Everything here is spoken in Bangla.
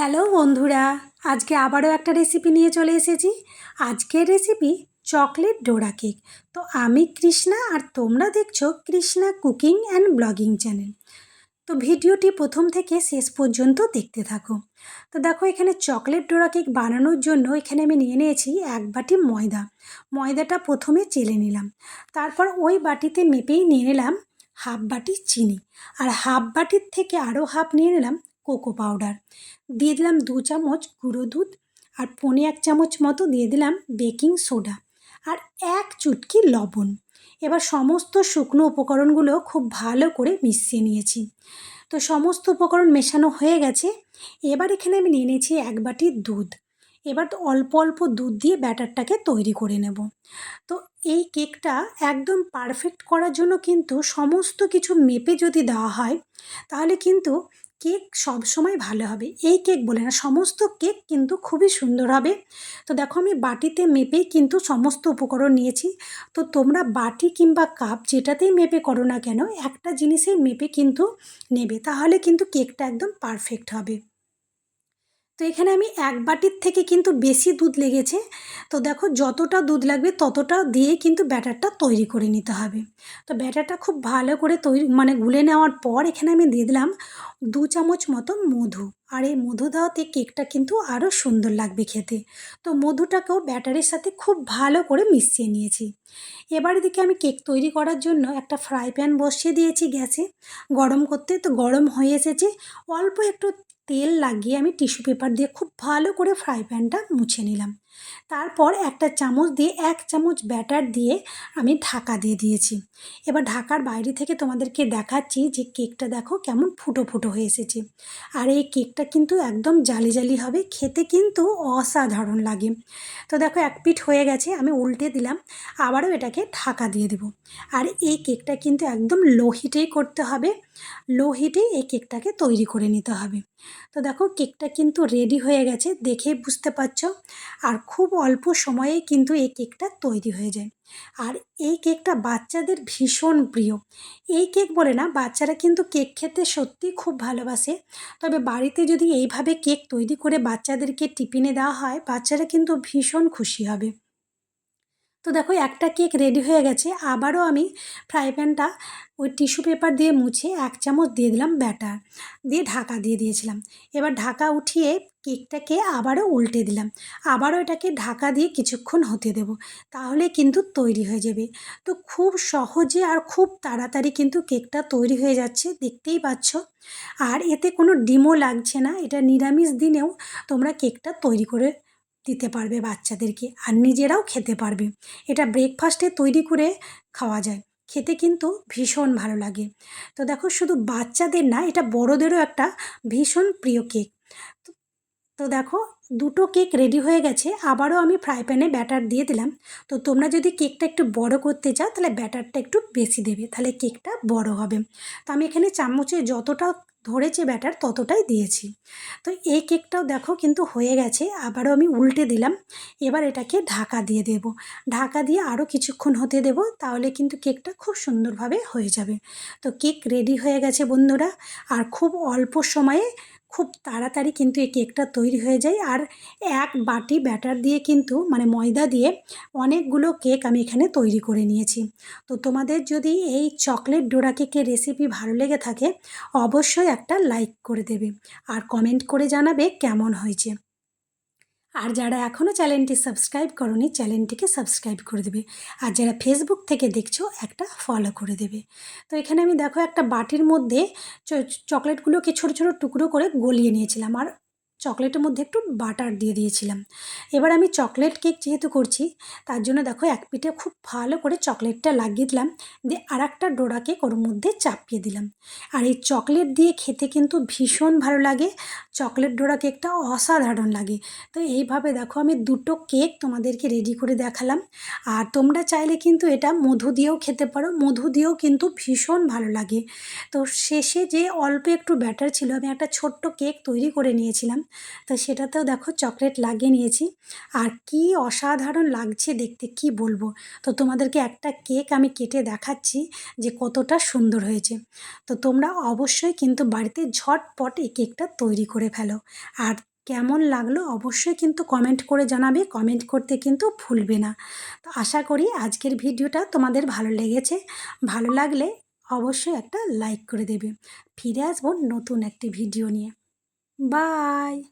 হ্যালো বন্ধুরা, আজকে আবারও একটা রেসিপি নিয়ে চলে এসেছি। আজকের রেসিপি চকলেট ডোরা কেক তো আমি কৃষ্ণা আর তোমরা দেখছ Krishna cooking and blogging channel তো ভিডিওটি প্রথম থেকে শেষ পর্যন্ত দেখতে থাকো। তো দেখো এখানে চকলেট ডোরা কেক বানানোর জন্য এখানে আমি নিয়ে নিয়েছি এক বাটি ময়দা। ময়দাটা প্রথমে চেলে নিলাম। তারপর ওই বাটিতে মেপেই নিয়ে নিলাম হাফ বাটি চিনি। আর হাফ বাটির থেকে আরও হাফ নিয়ে নিলাম কোকো পাউডার। দিয়ে দিলাম দু চামচ গুঁড়ো দুধ আর পনে এক চামচ মতো দিয়ে দিলাম বেকিং সোডা আর এক চুটকি লবণ। এবার সমস্ত শুকনো উপকরণগুলো খুব ভালো করে মিশিয়ে নিয়েছি। তো সমস্ত উপকরণ মেশানো হয়ে গেছে। এবার এখানে আমি নিয়ে নিয়েছি এক বাটি দুধ। এবার অল্প অল্প দুধ দিয়ে ব্যাটারটাকে তৈরি করে নেব। তো এই কেকটা একদম পারফেক্ট করার জন্য কিন্তু সমস্ত কিছু মেপে যদি দেওয়া হয়, তাহলে কিন্তু কেক সবসময় ভালো হবে। এই কেক বলে না, সমস্ত কেক কিন্তু খুবই সুন্দর হবে। তো দেখো আমি বাটিতে মেপেই কিন্তু সমস্ত উপকরণ নিয়েছি। তো তোমরা বাটি কিংবা কাপ যেটাতেই মেপে করো না কেন, একটা জিনিসেই মেপে কিন্তু নেবে। তাহলে কিন্তু কেকটা একদম পারফেক্ট হবে। তো এখানে আমি এক বাটির থেকে কিন্তু বেশি দুধ লেগেছে। তো দেখো যতটা দুধ লাগবে ততটা দিয়ে কিন্তু ব্যাটারটা তৈরি করে নিতে হবে। তো ব্যাটারটা খুব ভালো করে তৈরি মানে গুলে নেওয়ার পর এখানে আমি দিয়ে দিলাম দু চামচ মতো মধু। আর এই মধু দেওয়াতে কেকটা কিন্তু আরও সুন্দর লাগবে খেতে। তো মধুটাকেও ব্যাটারের সাথে খুব ভালো করে মিশিয়ে নিয়েছি। এবার এদিকে আমি কেক তৈরি করার জন্য একটা ফ্রাই প্যান বসিয়ে দিয়েছি গ্যাসে। গরম করতে তো গরম হয়ে এসেছে। অল্প একটু তেল লাগিয়ে আমি টিস্যু পেপার দিয়ে খুব ভালো করে ফ্রাই প্যানটা মুছে নিলাম। তারপর একটা চামচ দিয়ে এক চামচ ব্যাটার দিয়ে আমি ঢাকা দিয়ে দিয়েছি। এবার ঢাকার বাইরে থেকে তোমাদেরকে দেখাচ্ছি যে কেকটা দেখো কেমন ফুটো ফুটো হয়ে এসেছে। আর এই কেকটা কিন্তু একদম জালি জালি হবে, খেতে কিন্তু অসাধারণ লাগে। তো দেখো এক পিঠ হয়ে গেছে, আমি উল্টে দিলাম, আবারও এটাকে ঢাকা দিয়ে দেব। আর এই কেকটা কিন্তু একদম লো হিটেই করতে হবে, লো হিটেই এই কেকটাকে তৈরি করে নিতে হবে। তো দেখো কেকটা কিন্তু রেডি হয়ে গেছে, দেখে বুঝতে পারছ? আর খুব অল্প সময়ে কিন্তু এই কেকটা তৈরি হয়ে যায়। আর এই কেকটা বাচ্চাদের ভীষণ প্রিয়। এই কেক বলে না, বাচ্চারা কিন্তু কেক খেতে সত্যি খুব ভালোবাসে। তবে বাড়িতে যদি এইভাবে কেক তৈরি করে বাচ্চাদেরকে টিফিনে দেওয়া হয়, বাচ্চারা কিন্তু ভীষণ খুশি হবে। তো দেখো একটা কেক রেডি হয়ে গেছে, আবারও আমি ফ্রাই প্যানটা ওই টিস্যু পেপার দিয়ে মুছে এক চামচ দিয়ে দিলাম ব্যাটার, দিয়ে ঢাকা দিয়ে দিয়েছিলাম। এবার ঢাকা উঠিয়ে কেকটাকে আবারও উল্টে দিলাম, আবারও এটাকে ঢাকা দিয়ে কিছুক্ষণ হতে দেব, তাহলে কিন্তু তৈরি হয়ে যাবে। তো খুব সহজে আর খুব তাড়াতাড়ি কিন্তু কেকটা তৈরি হয়ে যাচ্ছে, দেখতেই পাচ্ছ। আর এতে কোনো ডিমও লাগছে না, এটা নিরামিষ দিনেও তোমরা কেকটা তৈরি করে দিতে পারবে বাচ্চাদেরকে আর নিজেরাও খেতে পারবে। এটা ব্রেকফাস্টে তৈরি করে খাওয়া যায়। খেতে কিন্তু ভীষণ ভালো লাগে। তো দেখো শুধু বাচ্চাদের না, এটা বড়োদেরও একটা ভীষণ প্রিয় কেক তো দেখো, দুটো কেক রেডি হয়ে গেছে, আবারও আমি ফ্রাই প্যানে ব্যাটার দিয়ে দিলাম। তো তোমরা যদি কেকটা একটু বড় করতে চাও, তাহলে ব্যাটারটা একটু বেশি দেবে, তাহলে কেকটা বড় হবে। তো আমি এখানে চামচে যতটা ধরেছে ব্যাটার ততটাই দিয়েছি। তো এই কেকটাও দেখো কিন্তু হয়ে গেছে, আবারও আমি উল্টে দিলাম। এবার এটাকে ঢাকা দিয়ে দেব। ঢাকা দিয়ে আরও কিছুক্ষণ হতে দেব, তাহলে কিন্তু কেকটা খুব সুন্দরভাবে হয়ে যাবে। তো কেক রেডি হয়ে গেছে বন্ধুরা। আর খুব অল্প সময়ে খুব তাড়াতাড়ি কিন্তু এই কেকটা তৈরি হয়ে যায়। আর এক বাটি ব্যাটার দিয়ে কিন্তু মানে ময়দা দিয়ে অনেকগুলো কেক আমি এখানে তৈরি করে নিয়েছি। তো তোমাদের যদি এই চকলেট ডোরা কেকের রেসিপি ভালো লেগে থাকে, অবশ্যই একটা লাইক করে দেবে। আর কমেন্ট করে জানাবে কেমন হয়েছে। আর যারা এখনও চ্যানেলটি সাবস্ক্রাইব করনি, চ্যানেলটিকে সাবস্ক্রাইব করে দেবে। আর যারা ফেসবুক থেকে দেখছ, একটা ফলো করে দেবে। তো এখানে আমি দেখো একটা বাটির মধ্যে চকলেটগুলোকে ছোটো ছোটো টুকরো করে গলিয়ে নিয়েছিলাম। আর চকলেটের মধ্যে একটু বাটার দিয়ে দিয়েছিলাম। এবার আমি চকলেট কেক যেহেতু করছি, তার জন্য দেখো এক পিঠে খুব ভালো করে চকলেটটা লাগিয়ে দিলাম, দিয়ে আর একটা ডোরা কেক ওর মধ্যে চাপিয়ে দিলাম। আর এই চকলেট দিয়ে খেতে কিন্তু ভীষণ ভালো লাগে, চকলেট ডোরা কেকটা অসাধারণ লাগে। তো এইভাবে দেখো আমি দুটো কেক তোমাদেরকে রেডি করে দেখালাম, আর তোমরা চাইলে কিন্তু এটা মধু দিয়েও খেতে পারো, মধু দিয়েও কিন্তু ভীষণ ভালো লাগে। তো শেষে যে অল্প একটু ব্যাটার ছিল, আমি একটা ছোট্ট কেক তৈরি করে নিয়েছিলাম তো সেটাতেও দেখো চকলেট লাগিয়ে নিয়েছি। আর কি অসাধারণ লাগছে দেখতে, কি বলব? তো তোমাদেরকে একটা কেক আমি কেটে দেখাচ্ছি যে কতটা সুন্দর হয়েছে। তো তোমরা অবশ্যই কিন্তু বাড়িতে ঝটপট এই কেকটা তৈরি করে ফেলো। আর কেমন লাগল অবশ্যই কিন্তু কমেন্ট করে জানাবে, কমেন্ট করতে কিন্তু ভুলবে না। তো আশা করি আজকের ভিডিওটা তোমাদের ভালো লেগেছে। ভালো লাগলে অবশ্যই একটা লাইক করে দেবে। ফিরে আসব নতুন একটি ভিডিও নিয়ে। Bye.